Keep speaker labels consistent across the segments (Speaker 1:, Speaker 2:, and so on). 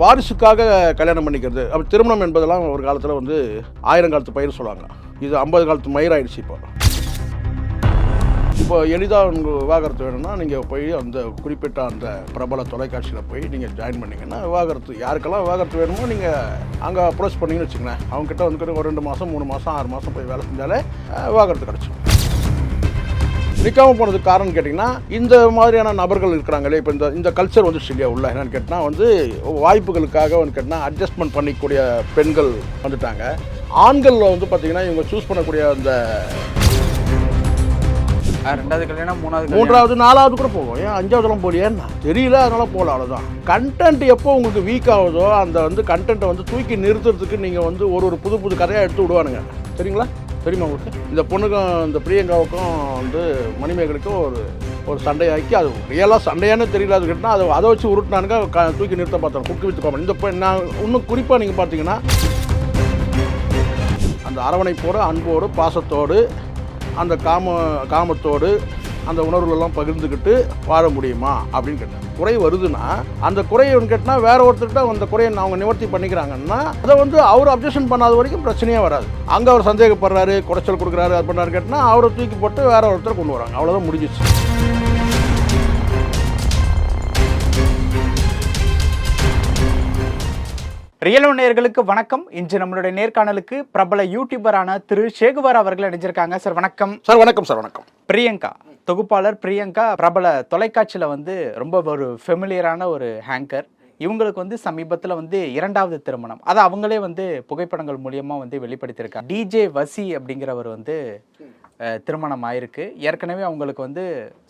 Speaker 1: வாரிசுக்காக கல்யாணம் பண்ணிக்கிறது. அப்போ திருமணம் என்பதெல்லாம் ஒரு காலத்தில் வந்து ஆயிரம் காலத்து பயிர் சொல்லுவாங்க. இது ஐம்பது காலத்து மயிர் ஆயிடுச்சு இப்போ. இப்போ எளிதாக உங்களுக்கு விவாகரத்து வேணும்னா நீங்கள் போய் அந்த குறிப்பிட்ட அந்த பிரபல தொலைக்காட்சியில் போய் நீங்கள் ஜாயின் பண்ணிங்கன்னா விவாகரத்து யாருக்கெல்லாம் விவாகரத்து வேணுமோ நீங்கள் அங்கே அப்ரோச் பண்ணிங்கன்னு வச்சுங்களேன் அவங்ககிட்ட வந்துக்கிட்ட ஒரு ரெண்டு மாதம் மூணு மாதம் ஆறு மாதம் போய் வேலை செஞ்சாலே விவாகரத்து கிடச்சிடும் நிற்காம போனதுக்கு காரணம் கேட்டிங்கன்னா இந்த மாதிரியான நபர்கள் இருக்கிறாங்களே இப்போ இந்த இந்த கல்ச்சர் வந்து இல்லையா உள்ள? என்னன்னு கேட்டால் வந்து வாய்ப்புகளுக்காக வந்து கேட்டால் அட்ஜஸ்ட்மெண்ட் பண்ணிக்கூடிய பெண்கள் வந்துட்டாங்க. ஆண்களில் வந்து பார்த்தீங்கன்னா இவங்க சூஸ் பண்ணக்கூடிய அந்த
Speaker 2: ரெண்டாவது கல்யாணம் மூணாவது.
Speaker 1: மூன்றாவது நாலாவது கூட போகும் ஏன் அஞ்சாவதுலாம் போலியேன்னா தெரியல அதனால போகல அவ்வளோதான் கண்டென்ட் எப்போ உங்களுக்கு வீக் ஆகுதோ அந்த வந்து கண்டென்ட்டை வந்து தூக்கி நிறுத்துறதுக்கு நீங்கள் வந்து ஒரு ஒரு புது புது கதையாக எடுத்து விடுவானுங்க. சரிங்களா? தெரியுமா உங்களுக்கு? இந்த பொண்ணுக்கும் இந்த பிரியங்காவுக்கும் வந்து மணிமேகலுக்கும் ஒரு ஒரு சண்டையாக்கி அது ரியலாக சண்டையானே தெரியல. அது கிட்டனா அதை அதை வச்சு உருட்டினானுங்க க தூக்கி நிறுத்த பார்த்தோம் குக்கு வித்து காமன் இந்த நான் இன்னும் குறிப்பாக நீங்கள் பார்த்தீங்கன்னா அந்த அரவணைப்போடு அன்போடு பாசத்தோடு அந்த காம காமத்தோடு அந்த உணர்வுகளெல்லாம் பகிர்ந்துக்கிட்டு வாழ முடியுமா? அப்படின்னு கேட்டேன். குறை வருதுன்னா அந்த குறையை கேட்டால் வேற ஒருத்தர்கிட்ட அந்த குறையை அவங்க நிவர்த்தி பண்ணிக்கிறாங்கன்னா அதை வந்து அவர் அப்ஜெக்ஷன் பண்ணாத வரைக்கும் பிரச்சனையே வராது. அங்கே அவர் சந்தேகப்படுறாரு குறைச்சல் கொடுக்குறாரு அது பண்ணாரு கேட்டால் அவரை தூக்கி போட்டு வேற ஒருத்தர் கொண்டு வராங்க. அவ்வளோதான் முடிஞ்சிச்சு.
Speaker 2: ரியல் நேயர்களுக்கு வணக்கம். இன்று நம்மளுடைய நேர்காணலுக்கு பிரபல யூடியூபரான திரு சேகுவார் அவர்கள் இணைஞ்சிருக்காங்க. சார் வணக்கம்.
Speaker 1: சார் வணக்கம் சார் வணக்கம்.
Speaker 2: பிரியங்கா தொகுப்பாளர் பிரியங்கா பிரபல தொலைக்காட்சியில் வந்து ரொம்ப ஒரு ஃபெமிலியரான ஒரு ஹேங்கர் இவங்களுக்கு வந்து சமீபத்தில் வந்து இரண்டாவது திருமணம். அதை அவங்களே வந்து புகைப்படங்கள் மூலியமாக வந்து வெளிப்படுத்தியிருக்காங்க. டிஜே வசி அப்படிங்கிறவர் வந்து திருமணம் ஆயிருக்கு ஏற்கனவே அவங்களுக்கு வந்து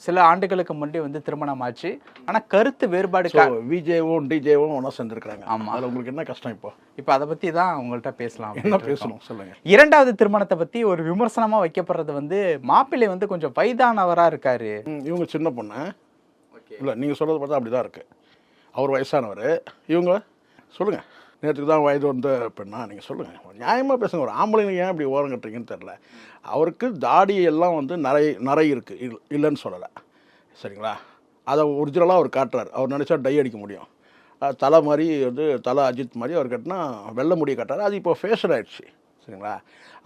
Speaker 2: சில ஆண்டுகளுக்கு முன்னாடி வந்து திருமணம் ஆச்சு ஆனால் கருத்து வேறுபாடு
Speaker 1: விஜேவும் டிஜேவும் ஒன்றா சேர்ந்துருக்குறாங்க.
Speaker 2: ஆமா.
Speaker 1: அதில் உங்களுக்கு என்ன கஷ்டம் இப்போ?
Speaker 2: இப்போ அதை பற்றி தான் அவங்கள்ட்ட பேசலாம்
Speaker 1: என்ன. பேசணும்? சொல்லுங்கள்
Speaker 2: இரண்டாவது திருமணத்தை பற்றி ஒரு விமர்சனமா வைக்கப்படுறது வந்து மாப்பிள்ளை வந்து கொஞ்சம் வயதானவரா இருக்காரு.
Speaker 1: இவங்க சின்ன பொண்ணு. இல்லை நீங்கள் சொல்கிறது பார்த்தா அப்படி தான் இருக்குது அவர் வயசானவர். இவங்க சொல்லுங்கள் நேற்றுக்கு தான் வயது வந்த பெண்ணா நீங்கள் சொல்லுங்கள் நியாயமாக பேசுங்க. ஒரு ஆம்பளைங்க ஏன் இப்படி ஓரம் கட்டுறீங்கன்னு தெரில அவருக்கு தாடி எல்லாம் வந்து நிறைய நிறை இருக்குது இல் இல்லைன்னு சொல்லலை. சரிங்களா? அதை ஒரிஜினலாக அவர் காட்டுறார். அவர் நினச்சா டை அடிக்க முடியும். தலை மாதிரி வந்து தலை அஜித் மாதிரி அவர் கட்டினா வெள்ளை முடியை கட்டார் அது இப்போ ஃபேஷன் ஆகிடுச்சு சரிங்களா?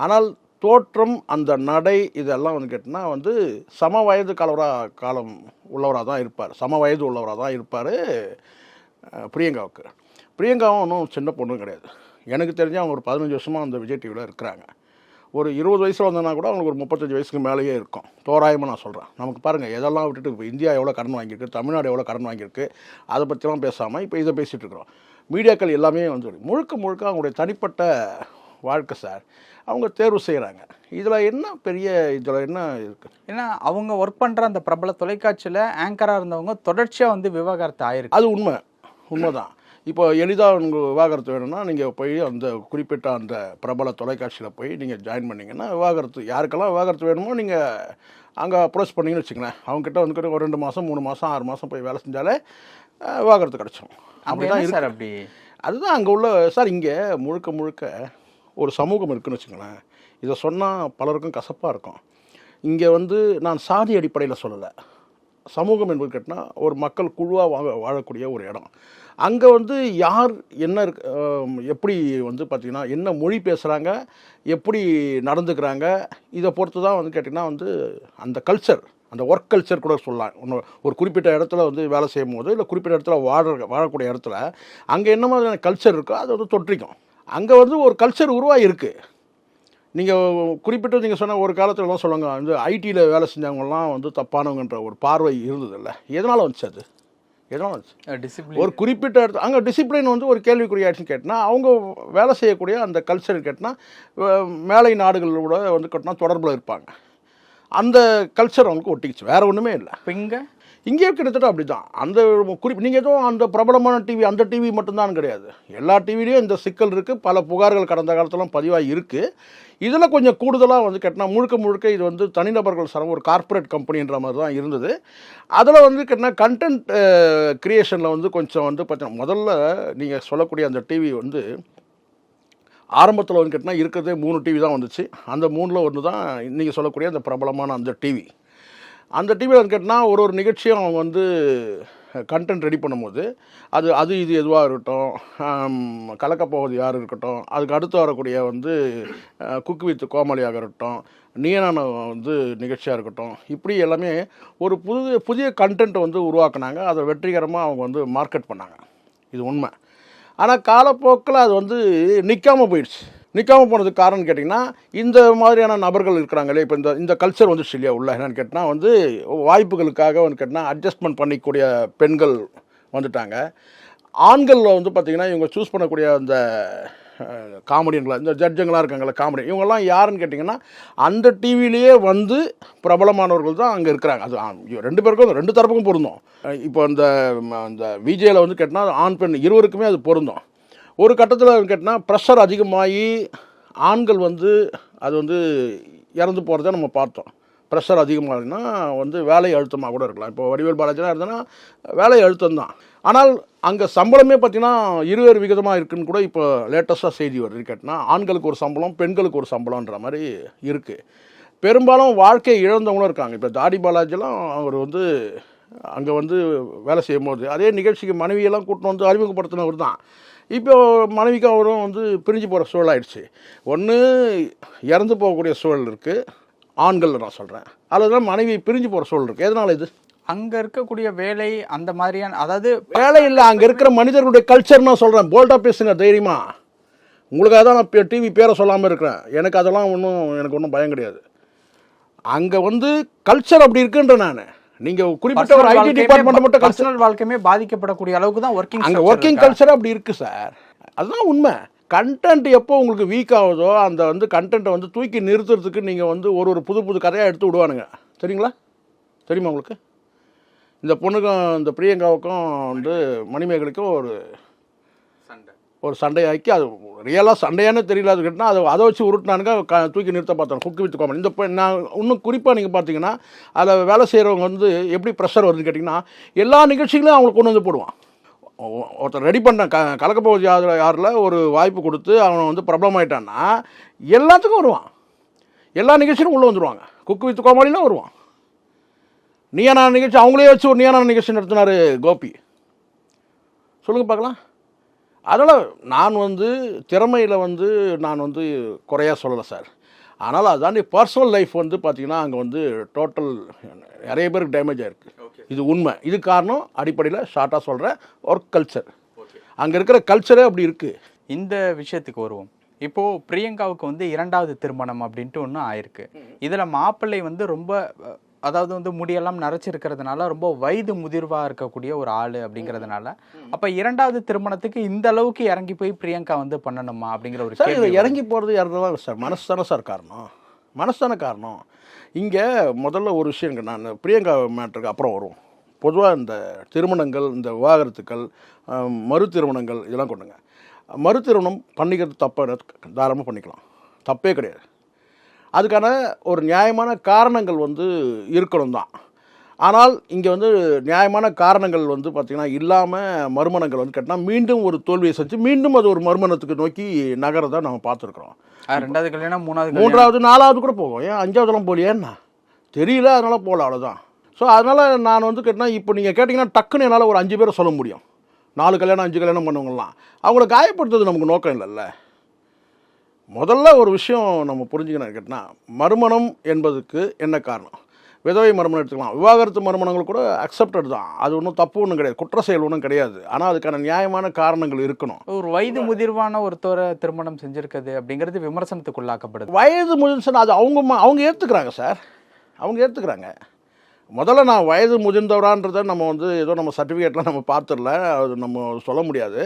Speaker 1: ஆனால் தோற்றம் அந்த நடை இதெல்லாம் வந்து கேட்டினா வந்து சம வயது கலவராக காலம் உள்ளவராக தான் இருப்பார். சம வயது உள்ளவராக தான் இருப்பார் பிரியங்காவுக்கு. பிரியங்காவும் ஒன்றும் சின்ன பொண்ணும் கிடையாது. எனக்கு தெரிஞ்சு அவங்க ஒரு பதினஞ்சு வருஷமாக அந்த விஜய் டிவியில் இருக்கிறாங்க. ஒரு இருபது வயசில் வந்தனா கூட அவங்களுக்கு ஒரு முப்பத்தஞ்சு வயசுக்கு மேலேயே இருக்கும். தோராயமாக நான் சொல்கிறேன் நமக்கு பாருங்கள் எதெல்லாம் விட்டுட்டு இப்போ இந்தியா எவ்வளோ கடன் வாங்கியிருக்கு தமிழ்நாடு எவ்வளோ கடன் வாங்கியிருக்கு அதை பற்றிலாம் பேசாமல் இப்போ இதை பேசிகிட்டு இருக்கிறோம். மீடியாக்கள் எல்லாமே வந்து முழுக்க முழுக்க அவங்களுடைய தனிப்பட்ட வாழ்க்கை சார் அவங்க தேர்வு செய்கிறாங்க இதில் என்ன பெரிய இதில் என்ன இருக்குது
Speaker 2: ஏன்னா அவங்க ஒர்க் பண்ற அந்த பிரபல தொலைக்காட்சியில ஆங்கரா இருந்தவங்க தொடர்ச்சியா வந்து விவாகரத்து ஆயிருக்கு
Speaker 1: அது உண்மை. உண்மைதான். இப்போ எளிதாக உங்களுக்கு விவாகரத்து வேணும்னா நீங்கள் போய் அந்த குறிப்பிட்ட அந்த பிரபல தொலைக்காட்சியில் போய் நீங்கள் ஜாயின் பண்ணீங்கன்னா விவாகரத்து யாருக்கெல்லாம் விவாகரத்து வேணுமோ நீங்கள் அங்கே அப்ரோச் பண்ணீங்கன்னு வச்சுங்களேன் அவங்ககிட்ட வந்து ஒரு ரெண்டு மாதம் மூணு மாதம் ஆறு மாதம் போய் வேலை செஞ்சாலே விவாகரத்து கிடச்சிடும்
Speaker 2: அப்படி
Speaker 1: அப்படிதான்
Speaker 2: சார் அப்படி?
Speaker 1: அதுதான் அங்கே உள்ள சார் இங்கே முழுக்க முழுக்க ஒரு சமூகம் இருக்குன்னு வச்சுங்களேன் இதை சொன்னால் பலருக்கும் கசப்பாக இருக்கும். இங்கே வந்து நான் சாதி அடிப்படையில் சொல்லலை. சமூகம் என்பது கேட்டால் ஒரு மக்கள் குழுவாக வாழ வாழக்கூடிய ஒரு இடம். அங்கே வந்து யார் என்ன எப்படி வந்து பார்த்திங்கன்னா என்ன மொழி பேசுகிறாங்க எப்படி நடந்துக்கிறாங்க இதை பொறுத்து தான் வந்து கேட்டிங்கன்னா வந்து அந்த கல்ச்சர் அந்த ஒர்க் கல்ச்சர் கூட சொல்லலாம். ஒன்று ஒரு குறிப்பிட்ட இடத்துல வந்து வேலை செய்யும் போது இல்லை குறிப்பிட்ட இடத்துல வாழ வாழக்கூடிய இடத்துல அங்கே என்ன மாதிரியான கல்ச்சர் இருக்கோ அது வந்து தொற்றிக்கும். அங்கே வந்து ஒரு கல்ச்சர் உருவாக இருக்குது நீங்கள் குறிப்பிட்டு நீங்கள் சொன்ன ஒரு காலத்துலலாம் சொல்லுவாங்க வந்து ஐடியில் வேலை செஞ்சவங்கலாம் வந்து தப்பானவங்கன்ற ஒரு பார்வை இருந்ததில்ல. எதனால் வந்துச்சு அது? எதனால் வந்துச்சு?
Speaker 2: டிசிப்ளின்
Speaker 1: ஒரு குறிப்பிட்ட இடத்துல அங்கே டிசிப்ளின் வந்து ஒரு கேள்விக்குறியாச்சுன்னு கேட்டினா அவங்க வேலை செய்யக்கூடிய அந்த கல்ச்சர் கேட்டினா அஹ், மேலை நாடுகளோட வந்து கேட்டினா தொடர்பில் இருப்பாங்க. அந்த கல்ச்சர் அவங்களுக்கு ஒட்டிக்கிச்சு. வேற ஒன்றுமே இல்லை.
Speaker 2: இப்போ இங்க?
Speaker 1: இங்கேயும் கிட்டத்தட்ட அப்படி தான் அந்த குறிப்பு நீங்கள் எதுவும் அந்த பிரபலமான டிவி அந்த டிவி மட்டும்தான் கிடையாது. எல்லா டிவிலையும் இந்த சிக்கல் இருக்குது பல புகார்கள் கடந்த காலத்திலாம் பதிவாக இருக்குது இதில் கொஞ்சம் கூடுதலாக வந்து கேட்டினா முழுக்க முழுக்க இது வந்து தனிநபர்கள் சரம் ஒரு கார்ப்பரேட் கம்பெனின்ற மாதிரி தான் இருந்தது. அதில் வந்து கேட்டினா கண்டென்ட் க்ரியேஷனில் வந்து கொஞ்சம் வந்து பார்த்தீங்கன்னா முதல்ல நீங்கள் சொல்லக்கூடிய அந்த டிவி வந்து ஆரம்பத்தில் வந்து கேட்டினா இருக்கிறதே மூணு டிவி தான் வந்துச்சு. அந்த மூணில் ஒன்று தான் நீங்கள் சொல்லக்கூடிய அந்த பிரபலமான அந்த டிவி அந்த டிவியில் வந்து ஒரு ஒரு நிகழ்ச்சியும் அவங்க வந்து கண்டென்ட் ரெடி பண்ணும்போது அது அது இது எதுவாக இருக்கட்டும் கலக்கப்போவது யார் இருக்கட்டும் அதுக்கு அடுத்து வரக்கூடிய வந்து குக் வித் கோமாளியாக இருக்கட்டும் நீனான வந்து நிகழ்ச்சியாக இருக்கட்டும் இப்படி எல்லாமே ஒரு புது புதிய கண்டென்ட் வந்து உருவாக்குனாங்க. அதை வெற்றிகரமாக அவங்க வந்து மார்க்கெட் பண்ணாங்க. இது உண்மை. ஆனால் காலப்போக்கில் அது வந்து நிற்காம போயிடுச்சு. நிற்காம போனதுக்கு காரணம் கேட்டிங்கன்னா இந்த மாதிரியான நபர்கள் இருக்கிறாங்களே இப்போ இந்த இந்த கல்ச்சர் வந்துச்சு இல்லையா உள்ள? என்னன்னு கேட்டால் வந்து வாய்ப்புகளுக்காக வந்து கேட்டால் அட்ஜஸ்ட்மெண்ட் பண்ணிக்கூடிய பெண்கள் வந்துட்டாங்க. ஆண்களில் வந்து பார்த்திங்கன்னா இவங்க சூஸ் பண்ணக்கூடிய அந்த காமெடியன்களாக இந்த ஜட்ஜுங்களாக இருக்காங்களா காமெடி இவங்கெல்லாம் யாருன்னு கேட்டிங்கன்னா அந்த டிவிலேயே வந்து பிரபலமானவர்கள் தான் அங்கே இருக்கிறாங்க. அது ரெண்டு பேருக்கும் ரெண்டு தரப்புக்கும் பொருந்தும். இப்போ இந்த அந்த விஜயில் வந்து கேட்டினா ஆண் பெண் இருவருக்குமே அது பொருந்தும். ஒரு கட்டத்தில் கேட்டால் ப்ரெஷர் அதிகமாகி ஆண்கள் வந்து அது வந்து இறந்து போகிறத நம்ம பார்த்தோம். ப்ரெஷர் அதிகமாகினா வந்து வேலை அழுத்தமாக கூட இருக்கலாம். இப்போ வடிவேல் பாலாஜிலாம் இருந்ததுன்னா வேலை அழுத்தம் தான். ஆனால் அங்கே சம்பளமே பார்த்தீங்கன்னா இருவேறு விகிதமாக இருக்குன்னு கூட இப்போ லேட்டஸ்ட்டாக செய்தி வருது. கேட்டால் ஆண்களுக்கு ஒரு சம்பளம் பெண்களுக்கு ஒரு சம்பளம்ன்ற மாதிரி இருக்குது பெரும்பாலும் வாழ்க்கையை இழந்தவங்களும் இருக்காங்க. இப்போ தாடி பாலாஜிலாம் அவர் வந்து அங்கே வந்து வேலை செய்யும்போது அதே நிகழ்ச்சிக்கு மனைவியெல்லாம் கூட்டின்னு வந்து அறிமுகப்படுத்தினவர் தான். இப்போ மனைவிக்கு அவரும் வந்து பிரிஞ்சு போகிற சூழல் ஆயிடுச்சு. ஒன்று இறந்து போகக்கூடிய சூழல் இருக்குது ஆண்கள் நான் சொல்கிறேன் அல்லது மனைவி பிரிஞ்சு போகிற சூழல் இருக்குது எதனால் இது?
Speaker 2: அங்க இருக்கக்கூடிய வேலை அந்த மாதிரியான அதாவது
Speaker 1: வேலை இல்லை அங்கே இருக்கிற மனிதர்களுடைய கல்ச்சர் நான் சொல்கிறேன் போல்டாக பேசுங்க தைரியமா. உங்களுக்காக தான் நான் டிவி பேரை சொல்லாமல் இருக்கிறேன். எனக்கு அதெல்லாம் ஒன்றும் எனக்கு ஒன்றும் பயம் கிடையாது. அங்கே வந்து கல்ச்சர் அப்படி இருக்குன்ற நான். நீங்கள் குறிப்பிட்ட ஒரு ஐடி டிபார்ட்மெண்ட் மட்டும்
Speaker 2: பர்சனல் வாழ்க்கையுமே பாதிக்கப்படக்கூடிய அளவுக்கு தான் ஒர்க்கிங்
Speaker 1: அங்கே ஒர்க்கிங் கல்ச்சர் அப்படி இருக்குது சார் அதுதான் உண்மை. கண்டென்ட் எப்போ உங்களுக்கு வீக் ஆகுதோ அந்த வந்து கண்டென்ட்டை வந்து தூக்கி நிறுத்துறதுக்கு நீங்கள் வந்து ஒரு ஒரு புது புது கதையாக எடுத்து விடுவானுங்க. சரிங்களா? தெரியுமா உங்களுக்கு? இந்த பொண்ணுக்கும் இந்த பிரியங்காவுக்கும் வந்து மணிமேகலுக்கும் ஒரு ஒரு சண்டையாக்கி அது ரியலாக சண்டையானே தெரியல. அது கேட்டால் அதை அதை வச்சு உருட்டினானுங்க க தூக்கி நிறுத்த பார்த்தோம் குக்கு வித் கோமன் இந்த இப்போ நான் இன்னும் குறிப்பாக நீங்கள் பார்த்தீங்கன்னா அதில் வேலை செய்கிறவங்க வந்து எப்படி ப்ரெஷர் வருதுன்னு கேட்டிங்கன்னா எல்லா நிகழ்ச்சிகளையும் அவங்களுக்கு கொண்டு வந்து போடுவான். ஒ- ஒருத்தர் ரெடி பண்ண க கலக்கப்போவது யார் யாரில் ஒரு வாய்ப்பு கொடுத்து அவனை வந்து ப்ராப்ளம் ஆயிட்டான்னா எல்லாத்துக்கும் வருவான். எல்லா நிகழ்ச்சியும் உள்ளே வந்துடுவாங்க குக்கு வித் கோமாளிலாம் வருவான். நீயானா நிகழ்ச்சி அவங்களே வச்சு ஒரு நீயானா நிகழ்ச்சி நடத்தினார் கோபி. சொல்லுங்கள் பார்க்கலாம். அதனால் நான் வந்து திறமையில் வந்து நான் வந்து குறையா சொல்லலை சார். ஆனால் அதாண்டி பர்சனல் லைஃப் வந்து பார்த்தீங்கன்னா அங்கே வந்து டோட்டல் நிறைய பேருக்கு டேமேஜ் ஆயிருக்கு. இது உண்மை. இது காரணம் அடிப்படையில் ஷார்ட்டாக சொல்கிறேன் ஒர்க் கல்ச்சர் அங்கே இருக்கிற கல்ச்சரே அப்படி இருக்குது
Speaker 2: இந்த விஷயத்துக்கு வருவோம். இப்போ பிரியங்காவுக்கு வந்து இரண்டாவது திருமணம் அப்படின்ட்டு ஒன்று ஆயிருக்கு. இதுல மாப்பிள்ளை வந்து ரொம்ப அதாவது வந்து முடியெல்லாம் நரைச்சிருக்கிறதுனால ரொம்ப வயது முதிர்வா இருக்கக்கூடிய ஒரு ஆளு அப்படிங்கிறதுனால. அப்ப இரண்டாவது திருமணத்துக்கு இந்த அளவுக்கு இறங்கி போய் பிரியங்கா வந்து பண்ணணுமா அப்படிங்கிற ஒரு
Speaker 1: சார்
Speaker 2: வருது.
Speaker 1: இறங்கி போகிறது யாருதான் சார். மனசு தானே சார் காரணம். மனசு தானே காரணம். இங்கே முதல்ல ஒரு விஷயம் நான் பிரியங்கா மேட்டருக்கு அப்புறம் வரும். பொதுவாக இந்த திருமணங்கள் இந்த விவாகரத்துக்கள் மறு திருமணங்கள் இதெல்லாம் கொண்டுங்க. மறு திருமணம் பண்ணிக்கிறது தப்பாக தாராளமாக பண்ணிக்கலாம். தப்பே கிடையாது. அதுக்கான ஒரு நியாயமான காரணங்கள் வந்து இருக்கணும் தான் ஆனால் இங்கே வந்து நியாயமான காரணங்கள் வந்து பார்த்திங்கன்னா இல்லாமல் மறுமணங்கள் வந்து கேட்டால் மீண்டும் ஒரு தோல்வியை செஞ்சு மீண்டும் அது ஒரு மறுமணத்துக்கு நோக்கி நகரதை நம்ம பார்த்துருக்குறோம்.
Speaker 2: ரெண்டாவது கல்யாணம் மூணாவது
Speaker 1: மூன்றாவது நாலாவது கூட போகும் ஏன் அஞ்சாவதுலாம் போலியேன்னா தெரியல அதனால் போகல அவ்வளோதான் ஸோ அதனால் நான் வந்து கேட்டால் இப்போ நீங்கள் கேட்டிங்கன்னா டக்குன்னு என்னால் ஒரு அஞ்சு பேரை சொல்ல முடியும். நாலு கல்யாணம் அஞ்சு கல்யாணம் பண்ணவங்கலாம் அவங்கள காயப்படுத்துறது நமக்கு நோக்கம் இல்லைல்ல. முதல்ல ஒரு விஷயம் நம்ம புரிஞ்சுக்கணும் கேட்டினா மறுமணம் என்பதுக்கு என்ன காரணம்? விதவை மறுமணம் எடுத்துக்கலாம். விவாகரத்து மறுமணங்கள் கூட அக்செப்டட் தான். அது ஒன்றும் தப்பு ஒன்றும் கிடையாது. குற்ற செயல் ஒன்றும் கிடையாது. ஆனால் அதுக்கான நியாயமான காரணங்கள் இருக்கணும்.
Speaker 2: ஒரு வயது முதிர்வான ஒருத்தரை திருமணம் செஞ்சிருக்குது அப்படிங்கிறது விமர்சனத்துக்குள்ளாக்கப்படுது.
Speaker 1: வயது முதிர்ச்சுன்னா அது அவங்க அவங்க ஏற்றுக்கிறாங்க சார். அவங்க ஏற்றுக்கிறாங்க முதல்ல நான் வயது முதிர்ந்தவரான்றதை நம்ம வந்து ஏதோ நம்ம சர்டிஃபிகேட்லாம் நம்ம பார்த்துடல. அது நம்ம சொல்ல முடியாது.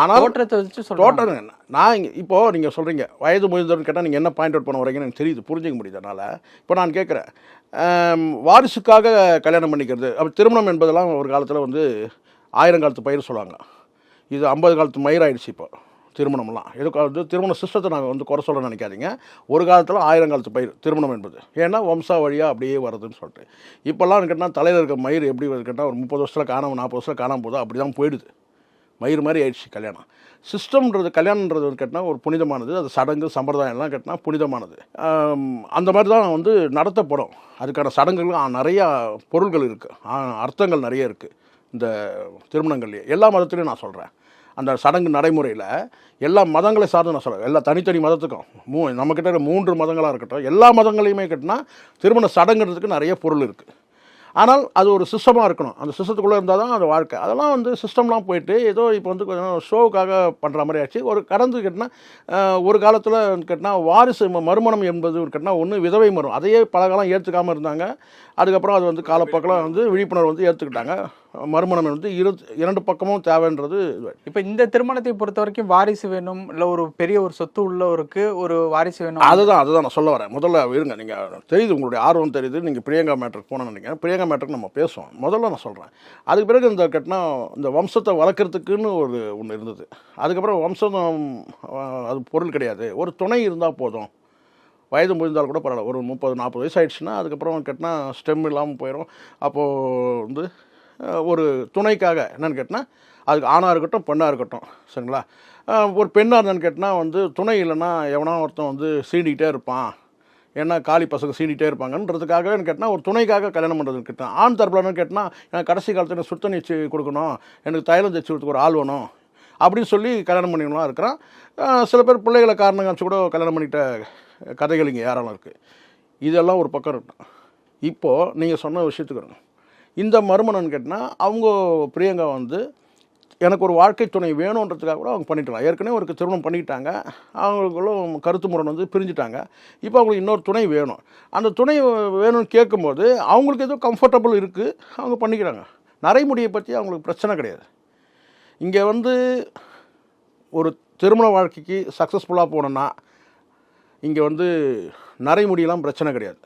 Speaker 1: ஆனால்
Speaker 2: தோற்றத்தை வச்சு
Speaker 1: டோட்டல் நான் இங்கே இப்போது நீங்கள் சொல்கிறீங்க வயது முதிர்ந்தவர்னு கேட்டால் நீங்கள் என்ன பாயிண்ட் அவுட் பண்ண வரீங்கன்னு எனக்கு தெரியுது புரிஞ்சிக்க முடியுது அதனால் இப்போ நான் கேட்குறேன் வாரிசுக்காக கல்யாணம் பண்ணிக்கிறது அப்போ திருமணம் என்பதெல்லாம் ஒரு காலத்தில் வந்து ஆயிரம் காலத்து பயிர் சொல்லுவாங்க. இது ஐம்பது காலத்து மயிர் ஆயிடுச்சு இப்போ. திருமணம்லாம். எதுக்காக வந்து திருமண சிஸ்டத்தை நாங்கள் வந்து குறை சொல்ல நினைக்காதீங்க. ஒரு காலத்தில் ஆயிரம் காலத்து பயிர் திருமணம் என்பது. ஏன்னா வம்சா வழியாக அப்படியே வருதுன்னு சொல்லிட்டு. இப்போல்லாம் கேட்டால் தலையில் இருக்க மயிர் எப்படி வருது கேட்டால் ஒரு முப்பது வருஷத்தில் காணாமல் நாற்பது வருஷத்தில் காணாமல் போதோ அப்படி தான் போயிடுது. மயிர் மாதிரி ஆயிடுச்சு கல்யாணம். சிஸ்டம்ன்றது கல்யாணன்றது வந்து கேட்டால் ஒரு புனிதமானது. அது சடங்கு சம்பிரதாயம் எல்லாம் கேட்டால் புனிதமானது அந்த மாதிரி தான் வந்து நடத்தப்படும். அதுக்கான சடங்குகள் நிறையா பொருள்கள் இருக்குது அர்த்தங்கள் நிறைய இருக்குது இந்த திருமணங்கள்லேயே. எல்லா மதத்துலேயும் நான் சொல்கிறேன் அந்த சடங்கு நடைமுறையில் எல்லா மதங்களை சார்ந்து நான் சொல்கிறேன் எல்லா தனித்தனி மதத்துக்கும் மூ நம்மக்கிட்ட மூன்று மதங்களாக இருக்கட்டும் எல்லா மதங்களையுமே கட்டினா திருமண சடங்குன்றதுக்கு நிறைய பொருள் இருக்குது ஆனால் அது ஒரு சிஸ்டமாக இருக்கணும். அந்த சிஸ்டத்துக்குள்ளே இருந்தால் தான் அது வாழ்க்கை. அதெல்லாம் வந்து சிஸ்டம்லாம் போயிட்டு ஏதோ இப்போ வந்து கொஞ்சம் ஷோவுக்காக பண்ணுற மாதிரி ஆச்சு. ஒரு கடந்து கேட்டினா ஒரு காலத்தில் கேட்டினா வாரிசு மறுமணம் என்பது கேட்டினா ஒன்று விதவை மரம் அதையே பல காலம் ஏற்றுக்காமல் இருந்தாங்க. அதுக்கப்புறம் அது வந்து காலப்போக்கில் வந்து விழிப்புணர்வு வந்து ஏற்றுக்கிட்டாங்க மறுமணம் வந்து இரு இரண்டு பக்கமும் தேவைன்றது.
Speaker 2: இப்போ இந்த திருமணத்தை பொறுத்த வரைக்கும் வாரிசு வேணும் இல்லை ஒரு பெரிய ஒரு சொத்து உள்ளவருக்கு ஒரு வாரிசு வேணும்?
Speaker 1: அதுதான் அதுதான் நான் சொல்ல வரேன். முதல்ல இருங்க நீங்கள் தெரியுது உங்களுடைய ஆர்வம் தெரியுது நீங்கள் பிரியங்கா மேட்ருக்கு போன நினைக்கிறேன். பிரியங்கா மேட்ருக்கு நம்ம பேசுவோம். முதல்ல நான் சொல்கிறேன் அதுக்கு பிறகு இந்த கட்டினா இந்த வம்சத்தை வளர்க்குறதுக்குன்னு ஒரு ஒன்று இருந்தது. அதுக்கப்புறம் வம்சம் அது பொருள் கிடையாது. ஒரு துணை இருந்தால் போதும். வயது முடிந்தால் கூட பரவாயில்ல. ஒரு முப்பது நாற்பது வயசு ஆயிடுச்சுன்னா அதுக்கப்புறம் கேட்டினா ஸ்டெம் இல்லாமல் போயிடும் அப்போது வந்து ஒரு துணைக்காக என்னென்னு கேட்டால் அதுக்கு ஆணாக இருக்கட்டும் பெண்ணாக இருக்கட்டும் சரிங்களா? ஒரு பெண்ணாக இருந்தேன்னு கேட்டால் வந்து துணை இல்லைன்னா எவனா ஒருத்தன் வந்து சீண்டிக்கிட்டே இருப்பான். ஏன்னா காளி பசங்க சீண்டிகிட்டே இருப்பாங்கன்றதுக்காக கேட்டால் ஒரு துணைக்காக கல்யாணம் பண்ணுறதுன்னு கேட்டேன். ஆண் தரப்புலன்னு கேட்டால் எனக்கு கடைசி காலத்தில் எனக்கு சுத்தம் வச்சு கொடுக்கணும் எனக்கு தைலம் தைச்சு கொடுத்துக்கு ஒரு ஆள் வேணும் அப்படின்னு சொல்லி கல்யாணம் பண்ணிக்கலாம் இருக்கிறான். சில பேர் பிள்ளைகளை காரணம் காமிச்சு கூட கல்யாணம் பண்ணிட்ட கதைகள் இங்கே ஏராளம் இருக்குது இதெல்லாம் ஒரு பக்கம் இருக்கட்டும். இப்போது நீங்கள் சொன்ன விஷயத்துக்கு இந்த மருமனன் கேட்டால் அவங்க பிரியங்கா வந்து எனக்கு ஒரு வாழ்க்கை துணை வேணுன்றதுக்காக கூட அவங்க பண்ணிட்டாங்க ஏற்கனவே ஒரு திருமணம் பண்ணிக்கிட்டாங்க. அவங்களுக்குள்ளும் கருத்து முரண் வந்து பிரிஞ்சுட்டாங்க. இப்போ அவங்களுக்கு இன்னொரு துணை வேணும். அந்த துணை வேணும்னு கேட்கும்போது அவங்களுக்கு ஏதோ கம்ஃபர்டபுள் இருக்குது அவங்க பண்ணிக்கிறாங்க. நரைமுடியை பற்றி அவங்களுக்கு பிரச்சனை கிடையாது. இங்கே வந்து ஒரு திருமண வாழ்க்கைக்கு சக்ஸஸ்ஃபுல்லாக போனோன்னா இங்கே வந்து நரைமுடியெல்லாம் பிரச்சனை கிடையாது.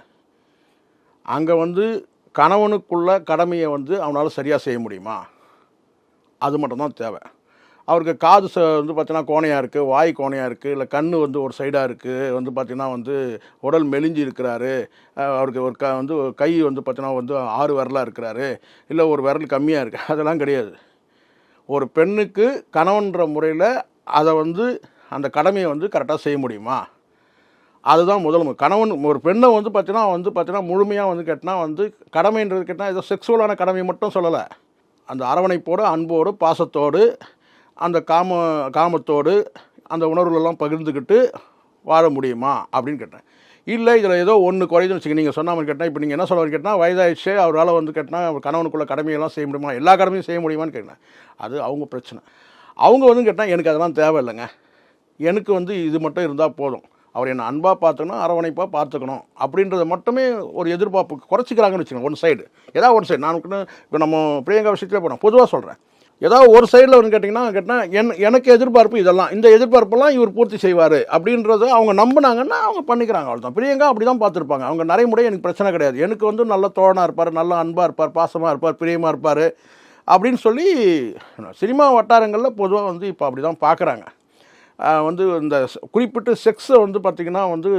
Speaker 1: அங்கே வந்து கணவனுக்குள்ள கடமையை வந்து அவனால் சரியாக செய்ய முடியுமா? அது மட்டும்தான் தேவை. அவருக்கு காது ச வந்து பார்த்தீங்கன்னா கோணையாக இருக்குது வாய் கோணையாக இருக்குது இல்லை கண் வந்து ஒரு சைடாக இருக்குது வந்து பார்த்திங்கன்னா வந்து உடல் மெலிஞ்சு இருக்கிறாரு அவருக்கு ஒரு க வந்து ஒரு கை வந்து பார்த்திங்கன்னா வந்து ஆறு விரலாக இருக்கிறாரு இல்லை ஒரு விரல் கம்மியாக இருக்குது அதெல்லாம் கிடையாது. ஒரு பெண்ணுக்கு கணவன்ற முறையில் அதை வந்து அந்த கடமையை வந்து கரெக்டாக செய்ய முடியுமா? அதுதான் முதல் மு- கணவன் ஒரு பெண்ணை வந்து பார்த்தீங்கன்னா வந்து பார்த்தீங்கன்னா முழுமையாக வந்து கேட்டினா வந்து கடமைன்றது கேட்டால் ஏதோ செக்ஸுவலான கடமையை மட்டும் சொல்லலை. அந்த அரவணைப்போடு அன்போடு பாசத்தோடு அந்த காம காமத்தோடு அந்த உணர்வுகளெல்லாம் பகிர்ந்துக்கிட்டு வாழ முடியுமா அப்படின்னு கேட்டேன். இல்லை இதில் ஏதோ ஒன்று குறையுதுன்னு வச்சுக்க நீங்கள் சொன்ன மாதிரி கேட்டால் இப்போ நீங்கள் என்ன சொல்ல கேட்டால் வயதாகிடுச்சு அவரால் வந்து கேட்டால் கணவனுக்குள்ள கடமையெல்லாம் செய்ய முடியுமா? எல்லா கடமையும் செய்ய முடியுமான்னு கேட்டேன். அது அவங்க பிரச்சனை. அவங்க வந்து கேட்டால் எனக்கு அதெல்லாம் தேவையில்லைங்க. எனக்கு வந்து இது மட்டும் இருந்தால் போதும். அவர் என்னை அன்பாக பார்த்துக்கணும் அரவணைப்பாக பார்த்துக்கணும் அப்படின்றத மட்டுமே ஒரு எதிர்பார்ப்பு குறைச்சிக்கிறாங்கன்னு வச்சுக்கோங்க ஒன் சைடு ஏதாவது ஒன் சைடு நான் இப்போ நம்ம பிரியங்கா விஷயத்தில் போனோம். பொதுவாக சொல்கிறேன் ஏதாவது ஒரு சைடில் வந்து கேட்டிங்கன்னா கேட்டால் என் எனக்கு எதிர்பார்ப்பு இதெல்லாம். இந்த எதிர்பார்ப்பெல்லாம் இவர் பூர்த்தி செய்வார் அப்படின்றத அவங்க நம்பினாங்கன்னா அவங்க பண்ணிக்கிறாங்க அவ்வளோதான் பிரியங்கா அப்படி தான் பார்த்துருப்பாங்க. அவங்க நடைமுறை எனக்கு பிரச்சனை கிடையாது. எனக்கு வந்து நல்ல தோழனாக இருப்பார் நல்ல அன்பாக இருப்பார் பாசமாக இருப்பார் பிரியமாக இருப்பார் அப்படின்னு சொல்லி சினிமா வட்டாரங்களில் பொதுவாக வந்து இப்போ அப்படி தான் பார்க்குறாங்க வந்து இந்த குறிப்பிட்டு குறிப்பிட்ட செக்ஸை வந்து பார்த்திங்கன்னா வந்து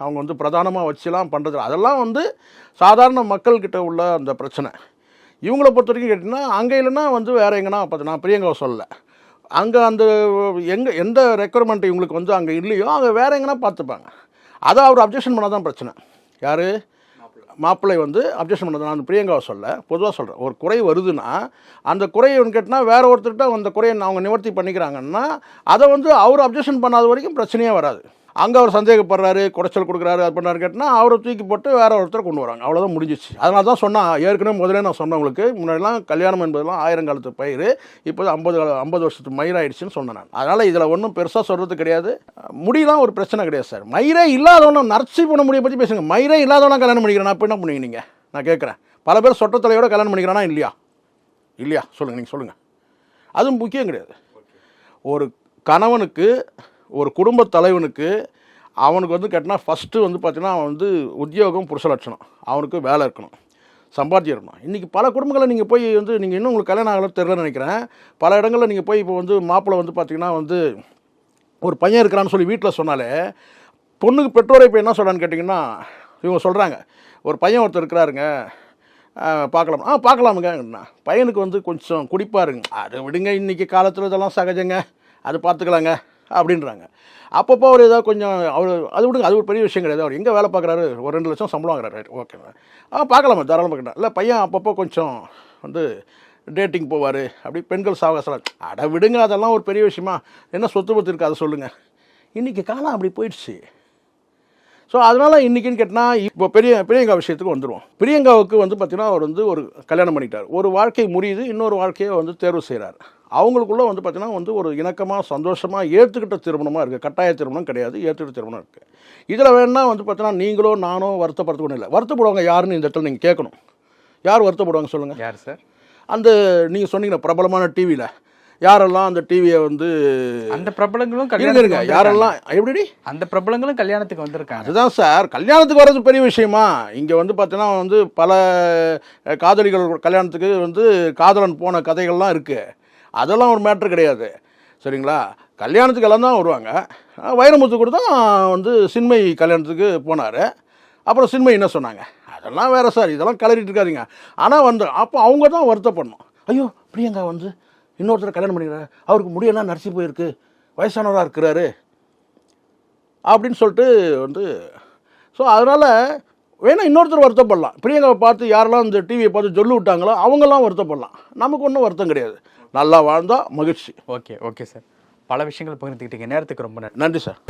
Speaker 1: அவங்க வந்து பிரதானமாக வச்சுலாம் பண்ணுறது அதெல்லாம் வந்து சாதாரண மக்கள்கிட்ட உள்ள அந்த பிரச்சனை. இவங்கள பொறுத்த வரைக்கும் கேட்டிங்கன்னா அங்கே இல்லைன்னா வந்து வேறு எங்கன்னா பார்த்து நான் பிரியங்காவை சொல்லலை. அங்கே அந்த எங்கே எந்த ரெக்குவயர்மெண்ட் இவங்களுக்கு வந்து அங்கே இல்லையோ அங்கே வேறு எங்கன்னா பார்த்துப்பாங்க அதை அவர் அப்ஜெக்ஷன் பண்ணால் தான் பிரச்சனை. யார்? மாப்பிள்ளை வந்து அப்ஜெக்ஷன் பண்ணது நான் பிரியங்காவை சொல்ல பொதுவாக சொல்கிறேன் ஒரு குறை வருதுன்னா அந்த குறையை கேட்டால் வேறு ஒருத்தர்கிட்ட அந்த குறையை அவங்க நிவர்த்தி பண்ணிக்கிறாங்கன்னா அதை வந்து அவர் அப்ஜெக்ஷன் பண்ணாத வரைக்கும் பிரச்சனையே வராது. அங்கே அவர் சந்தேகப்படுறாரு குடைச்சல் கொடுக்குறாரு அது பண்ணாரு கேட்டால் அவரை தூக்கி போட்டு வேற ஒருத்தர் கொண்டு வராங்க. அவ்வளோதான் முடிஞ்சிச்சு. அதனால தான் சொன்னா ஏற்கனவே முதல்ல நான் சொன்னவங்களுக்கு முன்னாடிலாம் கல்யாணம் என்பதெல்லாம் ஆயிரங்காலத்து பயிர் இப்போ ஐம்பது ஐம்பது வருஷத்துக்கு மயிராயிடுச்சுன்னு சொன்னேன் நான். அதனால் இதில் ஒன்றும் பெருசாக சொல்கிறது கிடையாது. முடியலாம் ஒரு பிரச்சனை கிடையாது சார். மயிரே இல்லாதவன நர்ச்சி பண்ண முடிய பற்றி பேசுங்க. மயிரே இல்லாதவனா கல்யாணம் பண்ணிக்கிறேன். அப்போ என்ன பண்ணுவீங்க நீங்கள் நான் கேட்குறேன். பல பேர் சொட்டத்தலையோட கல்யாணம் பண்ணிக்கிறானா இல்லையா? இல்லையா? சொல்லுங்கள் நீங்கள் சொல்லுங்கள் அதுவும் முக்கியம் கிடையாது. ஒரு கணவனுக்கு ஒரு குடும்ப தலைவனுக்கு அவனுக்கு வந்து கேட்டினா ஃபஸ்ட்டு வந்து பார்த்தீங்கன்னா அவன் வந்து உத்தியோகம் புருஷ லட்சணம் அவனுக்கு வேலை இருக்கணும். சம்பாத்தியம் இருக்கணும். இன்றைக்கி பல குடும்பங்களை நீங்கள் போய் வந்து நீங்கள் இன்னும் உங்களுக்கு கல்யாணம் ஆகலாம் தெரியலன்னு நினைக்கிறேன். பல இடங்களில் நீங்கள் போய் இப்போ வந்து மாப்பிள்ளை வந்து பார்த்தீங்கன்னா வந்து ஒரு பையன் இருக்கிறான்னு சொல்லி வீட்டில் சொன்னாலே பொண்ணுக்கு பெற்றோரை இப்போ என்ன சொல்கிறான்னு கேட்டிங்கன்னா இவங்க சொல்கிறாங்க ஒரு பையன் ஒருத்தர் இருக்கிறாருங்க பார்க்கலாம். ஆ பார்க்கலாமுங்க. பையனுக்கு வந்து கொஞ்சம் குடிப்பாருங்க அதை விடுங்க இன்றைக்கி காலத்தில் இதெல்லாம் சகஜங்க. அது பார்த்துக்கலாங்க. அப்படின்றாங்க. அப்பப்போ அவர் ஏதாவது கொஞ்சம் அவர் அது விடுங்க அது ஒரு பெரிய விஷயம் கிடையாது. அவர் எங்கே வேலை பார்க்குறாரு? ஒரு ரெண்டு லட்சம் சம்பளம் வாங்குறாரு. ஓகே ஆ பார்க்கலாமா தாராளமாக கேட்டேன் இல்லை பையன் அப்பப்போ கொஞ்சம் வந்து டேட்டிங் போவார். அப்படி பெண்கள் சாவகாசம் அட விடுங்க அதெல்லாம் ஒரு பெரிய விஷயமா. என்ன சொத்து பத்து இருக்கு அதை சொல்லுங்கள் இன்றைக்கி காலம் அப்படி போயிடுச்சு. ஸோ அதனால் இன்றைக்கின்னு கேட்டால் இப்போ பெரிய பிரியங்கா விஷயத்துக்கு வந்துடுவோம் பிரியங்காவுக்கு வந்து பார்த்தீங்கன்னா அவர் வந்து ஒரு கல்யாணம் பண்ணிட்டார். ஒரு வாழ்க்கை முடியுது இன்னொரு வாழ்க்கையை வந்து தேர்வு செய்கிறார் அவங்களுக்குள்ள வந்து பார்த்தீங்கன்னா வந்து ஒரு இணக்கமாக சந்தோஷமாக ஏற்றுக்கிட்ட திருமணமாக இருக்குது கட்டாய திருமணம் கிடையாது ஏற்றுக்கிட்ட திருமணம் இருக்குது இதில் வேணால் வந்து பார்த்தீங்கன்னா நீங்களோ நானோ வருத்தப்படுறது ஒன்றும் இல்லை. வருத்தப்படுவாங்க யாருன்னு இந்த இடத்துல நீங்கள் கேட்கணும். யார் வருத்தப்படுவாங்க சொல்லுங்கள்
Speaker 2: யார் சார்?
Speaker 1: அந்த நீங்கள் சொன்னீங்களே பிரபலமான டிவியில் யாரெல்லாம் அந்த டிவியை வந்து
Speaker 2: அந்த பிரபலங்களும்
Speaker 1: இருங்க. யாரெல்லாம் எப்படி
Speaker 2: அந்த பிரபலங்களும் கல்யாணத்துக்கு வந்திருக்காங்க.
Speaker 1: அதுதான் சார். கல்யாணத்துக்கு வர்றது பெரிய விஷயமா? இங்கே வந்து பார்த்தீங்கன்னா வந்து பல காதலிகள் கல்யாணத்துக்கு வந்து காதலன் போன கதைகள்லாம் இருக்குது அதெல்லாம் ஒரு மேட்ரு கிடையாது. சரிங்களா? கல்யாணத்துக்கு எல்லாம் தான் வருவாங்க. வைரமுத்து கூட தான் வந்து சின்மை கல்யாணத்துக்கு போனார். அப்புறம் சின்மை என்ன சொன்னாங்க? அதெல்லாம் வேறு சார். இதெல்லாம் கிளறிட்டு இருக்காதீங்க. ஆனால் வந்து அப்போ அவங்க தான் வருத்தப்படணும். ஐயோ பிரியங்கா வந்து இன்னொருத்தர் கல்யாணம் பண்ணிக்கிறாரு அவருக்கு முடியெல்லாம் நடிச்சு போயிருக்கு வயசானவராக இருக்கிறாரு. அப்படின்னு சொல்லிட்டு வந்து ஸோ அதனால் வேணா இன்னொருத்தர் வருத்தப்படலாம். பிரியங்காவை பார்த்து யாரெல்லாம் இந்த டிவியை பார்த்து சொல்லி விட்டாங்களோ அவங்கெல்லாம் வருத்தப்படலாம். நமக்கு ஒன்றும் வருத்தம் கிடையாது. நல்லா வாழ்ந்தா மகிழ்ச்சி.
Speaker 2: ஓகே ஓகே சார் பல விஷயங்கள் பகிர்ந்துக்கிட்டீங்க நேரத்துக்கு ரொம்ப நன்றி.
Speaker 1: நன்றி சார்